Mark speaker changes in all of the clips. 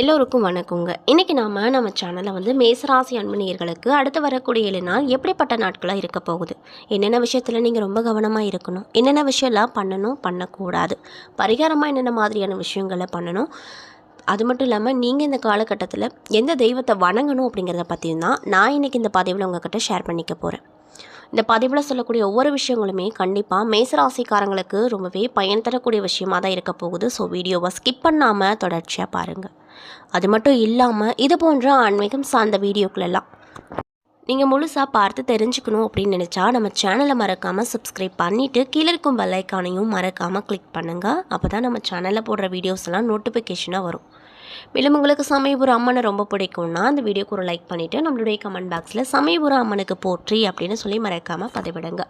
Speaker 1: எல்லோருக்கும் வணக்கங்க. இன்றைக்கி நாம் நம்ம சேனலில் வந்து மேசராசி அன்பனியர்களுக்கு அடுத்து வரக்கூடிய ஏழு நாள் எப்படிப்பட்ட நாட்களாக இருக்க போகுது? என்னென்ன விஷயத்தில் நீங்கள் ரொம்ப கவனமாக இருக்கணும்? என்னென்ன விஷயம்லாம் பண்ணணும்? பண்ணக்கூடாது. பரிகாரமாக என்னென்ன மாதிரியான விஷயங்களை பண்ணணும்? அது மட்டும் இல்லாமல் நீங்கள் இந்த காலகட்டத்தில் எந்த தெய்வத்தை வணங்கணும் அப்படிங்கிறத பற்றியும் தான் நான் இன்றைக்கி இந்த பதிவில் உங்ககிட்ட ஷேர் பண்ணிக்க போகிறேன் இந்த பதிவில் சொல்லக்கூடிய ஒவ்வொரு விஷயங்களுமே கண்டிப்பாக மேசராசிக்காரங்களுக்கு ரொம்பவே பயன் தரக்கூடிய விஷயமாக தான் இருக்க போகுது. ஸோ வீடியோவை ஸ்கிப் பண்ணாமல் தொடர்ச்சியாக பாருங்கள் அது மட்டும் இல்லாமல் இது போன்ற ஆன்மீகம் சார்ந்த வீடியோக்களெல்லாம் நீங்கள் முழுசாக பார்த்து தெரிஞ்சுக்கணும் அப்படின்னு நினச்சா நம்ம சேனலை மறக்காமல் சப்ஸ்கிரைப் பண்ணிவிட்டு கீழே இருக்கும் பெல்லைக்கானையும் மறக்காமல் கிளிக் பண்ணுங்கள் அப்போ தான் நம்ம சேனலில் போடுற வீடியோஸ் எல்லாம் நோட்டிஃபிகேஷனாக வரும். மேலும் உங்களுக்கு சமயபுரம் அம்மனை ரொம்ப பிடிக்கும்னா அந்த வீடியோக்கு ஒரு லைக் பண்ணிவிட்டு நம்மளுடைய கமெண்ட் பாக்ஸில் சமயபுரம் அம்மனுக்கு போற்றி அப்படின்னு சொல்லி மறக்காமல் பதிவிடுங்க.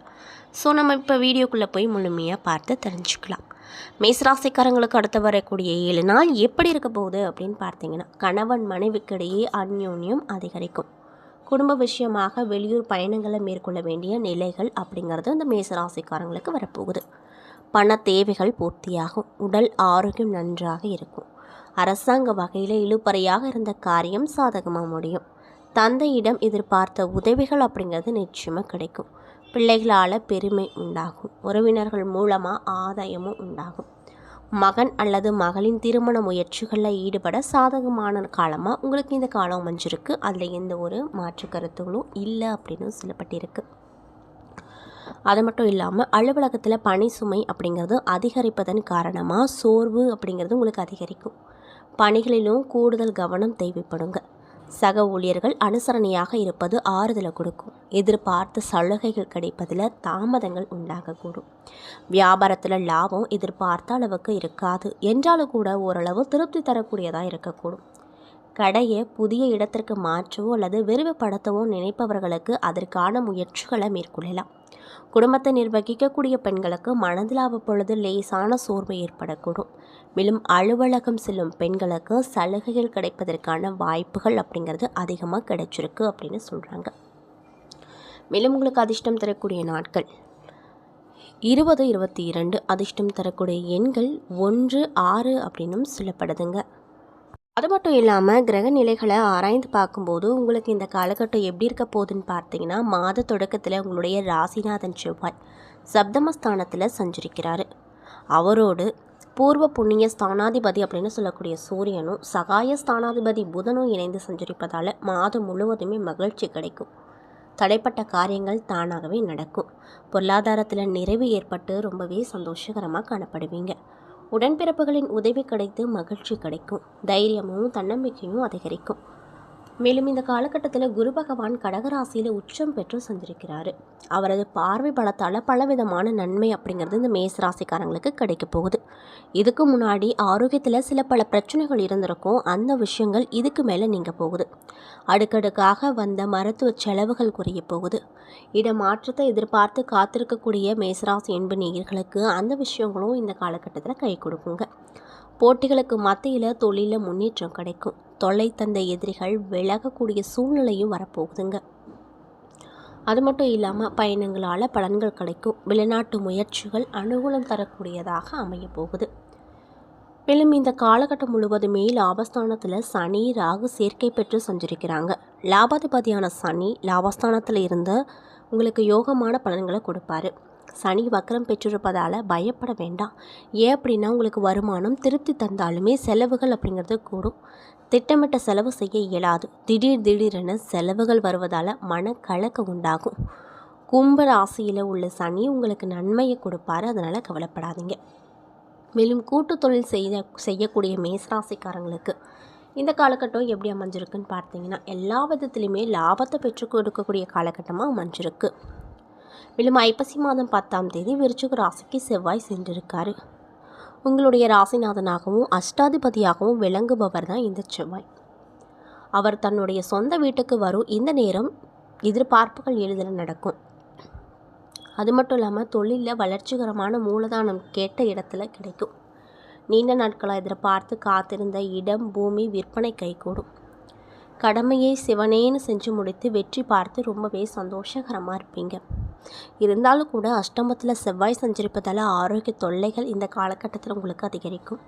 Speaker 1: ஸோ நம்ம இப்போ வீடியோக்குள்ளே போய் முழுமையாக பார்த்து தெரிஞ்சுக்கலாம். மேசராசிக்காரங்களுக்கு அடுத்து வரக்கூடிய ஏழு நாள் எப்படி இருக்க போகுது அப்படின்னு பார்த்தீங்கன்னா கணவன் மனைவிக்கிடையே அந்யோன்யம் அதிகரிக்கும். குடும்ப விஷயமாக வெளியூர் பயணங்களை மேற்கொள்ள வேண்டிய நிலைகள் அப்படிங்கிறது அந்த மேசராசிக்காரங்களுக்கு வரப்போகுது. பண தேவைகள் பூர்த்தியாகும். உடல் ஆரோக்கியம் நன்றாக இருக்கும். அரசாங்க வகையில் இழுபறையாக இருந்த காரியம் சாதகமாக முடியும். தந்தையிடம் எதிர்பார்த்த உதவிகள் அப்படிங்கிறது நிச்சயமாக கிடைக்கும். பிள்ளைகளால் பெருமை உண்டாகும். உறவினர்கள் மூலமாக ஆதாயமும் உண்டாகும். மகன் அல்லது மகளின் திருமண முயற்சிகளில் ஈடுபட சாதகமான காலமாக உங்களுக்கு இந்த காலம் அமைஞ்சிருக்கு. அதில் எந்த ஒரு மாற்று கருத்துகளும் இல்லை அப்படின்னு சொல்லப்பட்டிருக்கு. அது மட்டும் இல்லாமல் அலுவலகத்தில் பணி சுமை அப்படிங்கிறது அதிகரிப்பதன் காரணமாக சோர்வு அப்படிங்கிறது உங்களுக்கு அதிகரிக்கும். பணிகளிலும் கூடுதல் கவனம் தேவைப்படுங்க. சக ஊழியர்கள் அனுசரணையாக இருப்பது ஆறுதலை கொடுக்கும். எதிர்பார்த்த சலுகைகள் கிடைப்பதில் தாமதங்கள் உண்டாகக்கூடும். வியாபாரத்தில் லாபம் எதிர்பார்த்த அளவுக்கு இருக்காது. என்றாலும் கூட ஓரளவு திருப்தி தரக்கூடியதாக இருக்கக்கூடும். கடையை புதிய இடத்திற்கு மாற்றவோ அல்லது விரிவுபடுத்தவோ நினைப்பவர்களுக்கு அதற்கான முயற்சிகளை மேற்கொள்ளலாம். குடும்பத்தை நிர்வகிக்கக்கூடிய பெண்களுக்கு மனதில் அவ்வப்பொழுது லேசான சோர்வு ஏற்படக்கூடும். மேலும் அலுவலகம் செல்லும் பெண்களுக்கு சலுகைகள் கிடைப்பதற்கான வாய்ப்புகள் அப்படிங்கிறது அதிகமாக கிடைச்சிருக்கு அப்படின்னு சொல்கிறாங்க மேலும் உங்களுக்கு அதிர்ஷ்டம் தரக்கூடிய நாட்கள். இருபது இருபத்தி இரண்டு அதிர்ஷ்டம் தரக்கூடிய எண்கள் ஒன்று ஆறு அப்படின்னும் சொல்லப்படுதுங்க. அது மட்டும் இல்லாமல் கிரக நிலைகளை ஆராய்ந்து பார்க்கும்போது உங்களுக்கு இந்த காலகட்டம் எப்படி இருக்க போகுதுன்னு பார்த்தீங்கன்னா மாத தொடக்கத்தில் உங்களுடைய ராசிநாதன் செவ்வாய் சப்தமஸ்தானத்தில் சஞ்சரிக்கிறார். அவரோடு பூர்வ புண்ணிய ஸ்தானாதிபதி அப்படின்னு சொல்லக்கூடிய சூரியனும் சகாய ஸ்தானாதிபதி புதனும் இணைந்து சஞ்சரிப்பதால் மாதம் முழுவதுமே மகிழ்ச்சி கிடைக்கும். தடைப்பட்ட காரியங்கள் தானாகவே நடக்கும். பொருளாதாரத்தில் நிறைவு ஏற்பட்டு ரொம்பவே சந்தோஷகரமாக காணப்படுவீங்க. உடன்பிறப்புகளின் உதவி கிடைத்து மகிழ்ச்சி கிடைக்கும். தைரியமும் தன்னம்பிக்கையும் அதிகரிக்கும். மேலும் இந்த காலகட்டத்தில் குரு பகவான் கடகராசியில் உச்சம் பெற்று சந்திருக்கிறாரு அவரது பார்வை பலத்தால் பலவிதமான நன்மை அப்படிங்கிறது இந்த மேசராசிக்காரங்களுக்கு கிடைக்க போகுது. இதுக்கு முன்னாடி ஆரோக்கியத்தில் சில பல பிரச்சனைகள் இருந்திருக்கும். அந்த விஷயங்கள் இதுக்கு மேலே நீங்கள் போகுது. அடுக்கடுக்காக வந்த மருத்துவ செலவுகள் குறைய போகுது. இடமாற்றத்தை எதிர்பார்த்து காத்திருக்கக்கூடிய மேசராசி என்பு நேயர்களுக்கு அந்த விஷயங்களும் இந்த காலகட்டத்தில் கை கொடுக்குங்க. போட்டிகளுக்கு மத்தியில் தொழிலில் முன்னேற்றம் கிடைக்கும். தொல்லை தந்த எதிரிகள் விலகக்கூடிய சூழ்நிலையும் வரப்போகுதுங்க. அது மட்டும் இல்லாமல் பயணங்களால் பலன்கள் கிடைக்கும். வெளிநாட்டு முயற்சிகள் அனுகூலம் தரக்கூடியதாக அமைய போகுது மேலும் இந்த காலகட்டம் முழுவதுமே லாபஸ்தானத்தில் சனி ராகு சேர்க்கை பெற்று சஞ்சரிக்கிறாங்க. லாபாதிபதியான சனி லாபஸ்தானத்தில் இருந்த உங்களுக்கு யோகமான பலன்களை கொடுப்பாரு. சனி வக்கரம் பெற்றிருப்பதால் பயப்பட வேண்டாம். ஏன் அப்படின்னா உங்களுக்கு வருமானம் திருப்தி தந்தாலுமே செலவுகள் அப்படிங்கிறது கூடும். திட்டமிட்ட செலவு செய்ய இயலாது. திடீர் திடீரென செலவுகள் வருவதால் மனக்கலக்கம் உண்டாகும். கும்ப ராசியில் உள்ள சனி உங்களுக்கு நன்மையை கொடுப்பாரு. அதனால் கவலைப்படாதீங்க. மேலும் கூட்டு தொழில் செய்ய செய்யக்கூடிய மேசராசிக்காரங்களுக்கு இந்த காலகட்டம் எப்படி அமைஞ்சிருக்குன்னு பார்த்தீங்கன்னா எல்லா விதத்துலையுமே லாபத்தை பெற்று கொடுக்கக்கூடிய காலகட்டமாக அமைஞ்சிருக்கு. மேலும் ஐப்பசி மாதம் பத்தாம் தேதி விருச்சிக ராசிக்கு செவ்வாய் சென்றிருக்காரு. உங்களுடைய ராசிநாதனாகவும் அஷ்டாதிபதியாகவும் விளங்குபவர் தான் இந்த செவ்வாய். அவர் தன்னுடைய சொந்த வீட்டுக்கு வரும் இந்த நேரம் எதிர்பார்ப்புகள் எளிதில் நடக்கும். அது மட்டும் இல்லாமல் தொழிலில் வளர்ச்சிகரமான மூலதானம் கேட்ட இடத்துல கிடைக்கும். நீண்ட நாட்களாக எதிர்பார்த்து காத்திருந்த இடம் பூமி விற்பனை கைகூடும். கடமையை சிவனேன்னு செஞ்சு முடித்து வெற்றி பார்த்து ரொம்பவே சந்தோஷகரமாக இருப்பீங்க. இருந்தாலும் கூட அஷ்டமத்தில் செவ்வாய் சஞ்சரிப்பதால் ஆரோக்கிய தொல்லைகள் இந்த காலகட்டத்தில் உங்களுக்கு அதிகரிக்கும்.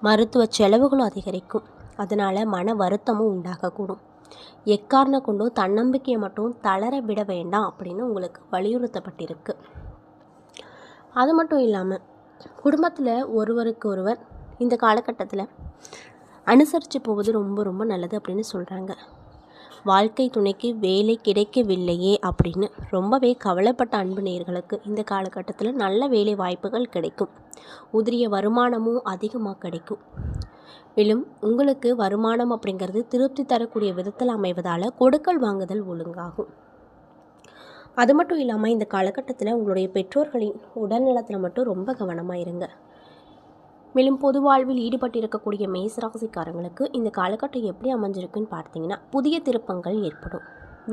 Speaker 1: மருத்துவ செலவுகளும் அதிகரிக்கும். அதனால் மன வருத்தமும் உண்டாகக்கூடும். எக்காரணம் கொண்டும் தன்னம்பிக்கையை மட்டும் தளர விட வேண்டாம் அப்படின்னு உங்களுக்கு வலியுறுத்தப்பட்டிருக்கு. அது மட்டும் இல்லாமல் குடும்பத்தில் ஒருவருக்கு ஒருவர் இந்த காலகட்டத்தில் அனுசரித்து போவது ரொம்ப ரொம்ப நல்லது அப்படின்னு சொல்கிறாங்க வாழ்க்கை துணைக்கு வேலை கிடைக்கவில்லையே அப்படின்னு ரொம்பவே கவலைப்பட்ட அன்பு நேர்களுக்கு இந்த காலகட்டத்தில் நல்ல வேலை வாய்ப்புகள் கிடைக்கும். உதிரிய வருமானமும் அதிகமாக கிடைக்கும். மேலும் உங்களுக்கு வருமானம் அப்படிங்கிறது திருப்தி தரக்கூடிய விதத்தில் அமைவதால் கொடுக்கல் வாங்குதல் ஒழுங்காகும். அது மட்டும் இல்லாமல் இந்த காலகட்டத்தில் உங்களுடைய பெற்றோர்களின் உடல்நலத்தில் மட்டும் ரொம்ப கவனமாக இருங்க. மேலும் பொது வாழ்வில் ஈடுபட்டிருக்கக்கூடிய மேசராசிக்காரங்களுக்கு இந்த காலகட்டம் எப்படி அமைஞ்சிருக்குன்னு பார்த்தீங்கன்னா புதிய திருப்பங்கள் ஏற்படும்.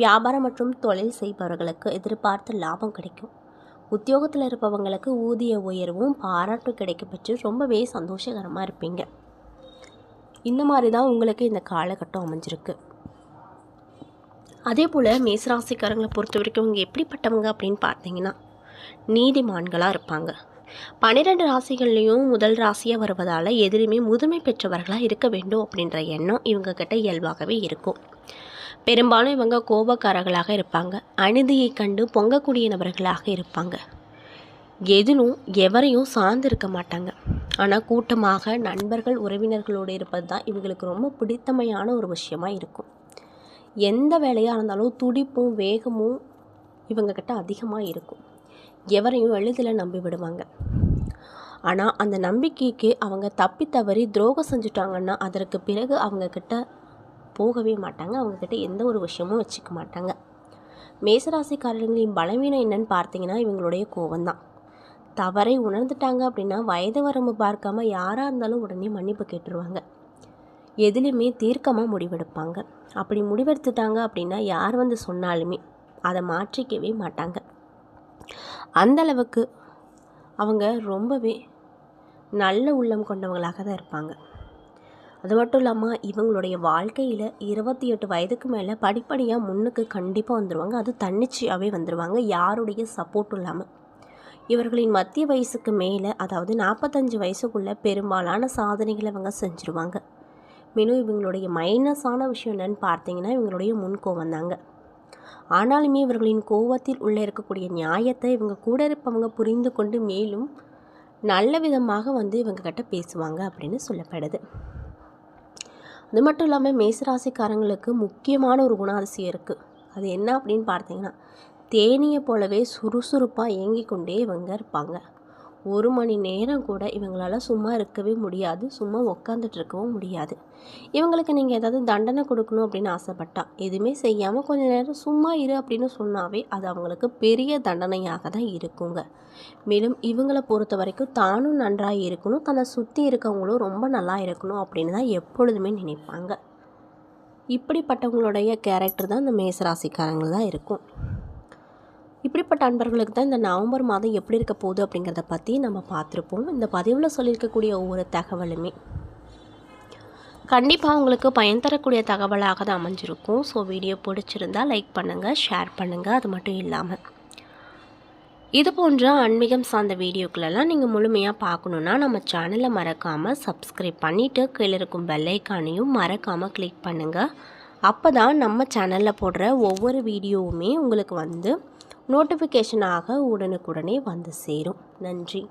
Speaker 1: வியாபாரம் மற்றும் தொழில் செய்பவர்களுக்கு எதிர்பார்த்த லாபம் கிடைக்கும். உத்தியோகத்தில் இருப்பவங்களுக்கு ஊதிய உயர்வும் பாராட்டும் கிடைக்க பெற்று ரொம்பவே சந்தோஷகரமாக இருப்பீங்க. இந்த மாதிரி தான் உங்களுக்கு இந்த காலகட்டம் அமைஞ்சிருக்கு. அதே போல் மேசராசிக்காரங்களை பொறுத்த வரைக்கும் இவங்க எப்படிப்பட்டவங்க அப்படின்னு பார்த்தீங்கன்னா நீதிமான்களாக இருப்பாங்க. பன்னிரெண்டு ராசிகள்லேயும் முதல் ராசியாக வருவதால் எதிலுமே முதுமை பெற்றவர்களாக இருக்க வேண்டும் அப்படின்ற எண்ணம் இவங்கக்கிட்ட இயல்பாகவே இருக்கும். பெரும்பாலும் இவங்க கோபக்காரர்களாக இருப்பாங்க. அநீதியை கண்டு பொங்கக்கூடிய நபர்களாக இருப்பாங்க. எதிலும் எவரையும் சார்ந்து இருக்க மாட்டாங்க. ஆனால் கூட்டமாக நண்பர்கள் உறவினர்களோடு இருப்பது தான் இவங்களுக்கு ரொம்ப பிடித்தமையான ஒரு விஷயமா இருக்கும். எந்த வேலையாக இருந்தாலும் துடிப்பும் வேகமும் இவங்கக்கிட்ட அதிகமாக இருக்கும். எவரையும் எளிதில் நம்பி விடுவாங்க. ஆனால் அந்த நம்பிக்கைக்கு அவங்க தப்பி தவறி துரோகம் செஞ்சுட்டாங்கன்னா அதற்கு பிறகு அவங்கக்கிட்ட போகவே மாட்டாங்க. அவங்கக்கிட்ட எந்த ஒரு விஷயமும் வச்சுக்க மாட்டாங்க. மேசராசிக்காரர்களின் பலவீனம் என்னன்னு பார்த்தீங்கன்னா இவங்களுடைய கோவம்தான் தவறை உணர்ந்துட்டாங்க அப்படின்னா வயது வரம்பு பார்க்காம யாராக இருந்தாலும் உடனே மன்னிப்பு கேட்டுருவாங்க. எதுலேயுமே தீர்க்கமாக முடிவெடுப்பாங்க. அப்படி முடிவெடுத்துட்டாங்க அப்படின்னா யார் வந்து சொன்னாலுமே அதை மாற்றிக்கவே மாட்டாங்க. அந்த அளவுக்கு அவங்க ரொம்பவே நல்ல உள்ளம் கொண்டவங்களாக தான் இருப்பாங்க. அது மட்டும் இல்லாமல் இவங்களுடைய வாழ்க்கையில் இருபத்தி எட்டு வயதுக்கு மேலே படிப்படியாக முன்னுக்கு கண்டிப்பாக வந்துடுவாங்க அது தன்னிச்சையாகவே வந்துடுவாங்க யாருடைய சப்போர்ட்டும் இல்லாமல் இவர்களின் மத்திய வயசுக்கு மேலே அதாவது நாற்பத்தஞ்சு வயசுக்குள்ளே பெரும்பாலான சாதனைகளை இவங்க செஞ்சுருவாங்க. மேலும் இவங்களுடைய மைனஸான விஷயம் என்னன்னு பார்த்தீங்கன்னா இவங்களுடைய முன்கோவம் தாங்க. ஆனாலுமே இவர்களின் கோவத்தில் உள்ளே இருக்கக்கூடிய நியாயத்தை இவங்க கூட இருப்பவங்க புரிந்து கொண்டு மேலும் நல்ல விதமாக வந்து இவங்க கிட்ட பேசுவாங்க அப்படின்னு சொல்லப்படுது. அது மட்டும் இல்லாமல் மேசராசிக்காரங்களுக்கு முக்கியமான ஒரு குணாதிசயம் இருக்குது அது என்ன அப்படின்னு பார்த்தீங்கன்னா தேனியை போலவே சுறுசுறுப்பாக இயங்கி கொண்டே இவங்க இருப்பாங்க. ஒரு மணி நேரம் கூட இவங்களால் சும்மா இருக்கவே முடியாது சும்மா உக்காந்துட்டு இருக்கவும் முடியாது. இவங்களுக்கு நீங்கள் ஏதாவது தண்டனை கொடுக்கணும் அப்படின்னு ஆசைப்பட்டா எதுவுமே செய்யாமல் கொஞ்சம் நேரம் சும்மா இரு அப்படின்னு சொன்னாவே அது அவங்களுக்கு பெரிய தண்டனையாக தான் இருக்குங்க. மேலும் இவங்களை பொறுத்த வரைக்கும் தானும் நன்றாக இருக்கணும் தன்னை சுற்றி இருக்கவங்களும் ரொம்ப நல்லா இருக்கணும் அப்படின்னு தான் எப்பொழுதுமே நினைப்பாங்க. இப்படிப்பட்டவங்களுடைய கேரக்டர் தான் இந்த மேசராசிக்காரங்கள் தான் இருக்கும். இப்படிப்பட்ட அன்பர்களுக்கு தான் இந்த நவம்பர் மாதம் எப்படி இருக்க போகுது அப்படிங்கிறத பற்றி நம்ம பார்த்துருப்போம். இந்த பதிவில் சொல்லியிருக்கக்கூடிய ஒவ்வொரு தகவலுமே. கண்டிப்பாக உங்களுக்கு பயன் தரக்கூடிய தகவலாக தான் அமைஞ்சிருக்கும். ஸோ வீடியோ பிடிச்சிருந்தா லைக் பண்ணுங்கள் ஷேர் பண்ணுங்கள் அது மட்டும் இல்லாமல் இது போன்ற ஆன்மீகம் சார்ந்த வீடியோக்களெல்லாம் நீங்கள் முழுமையாக பார்க்கணுன்னா நம்ம சேனலை மறக்காமல் சப்ஸ்கிரைப் பண்ணிவிட்டு கீழே இருக்கும் பெல்லைக்கானையும் மறக்காமல் கிளிக் பண்ணுங்கள் அப்போ தான் நம்ம சேனலில் போடுற ஒவ்வொரு வீடியோவுமே உங்களுக்கு வந்து நோட்டிஃபிகேஷனாக உடனுக்குடனே வந்து சேரும். நன்றி.